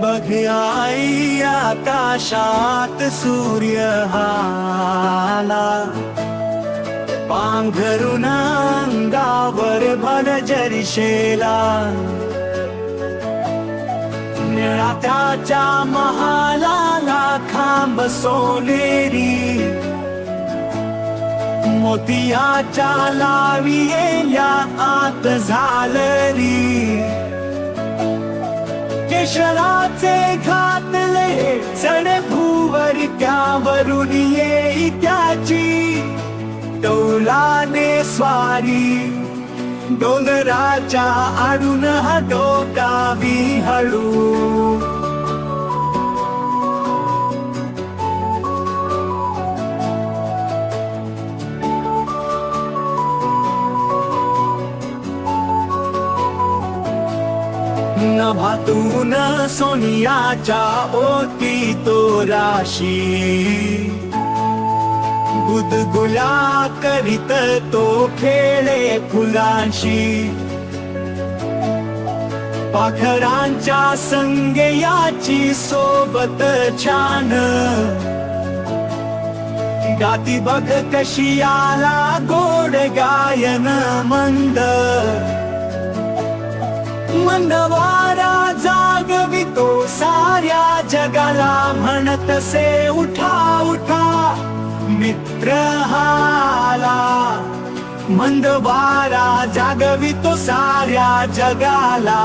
बघाई आकाशात सूर्य हाला पांघरून अंगावर भर जरिशेला. त्याच्या महालाला खांब सोनेरी. मोतियाच्या लावियेल्या आत झालरी. केशराचे घातले चढ भूवर त्यावरून येई त्याची. डौलाने स्वारी डोंगराच्या आणून हा हळू नभातून सोनियाच्या ओती तो राशी. गुदगुला करीत तो खेळे फुलांशी. पाखरांच्या संगयाची सोबत छान. गाती बघ कशी आला गो मंद वारा जागवितो साऱ्या जगाला म्हणत से उठा उठा. मित्र हाला. मंद वारा जागवितो साऱ्या जगाला.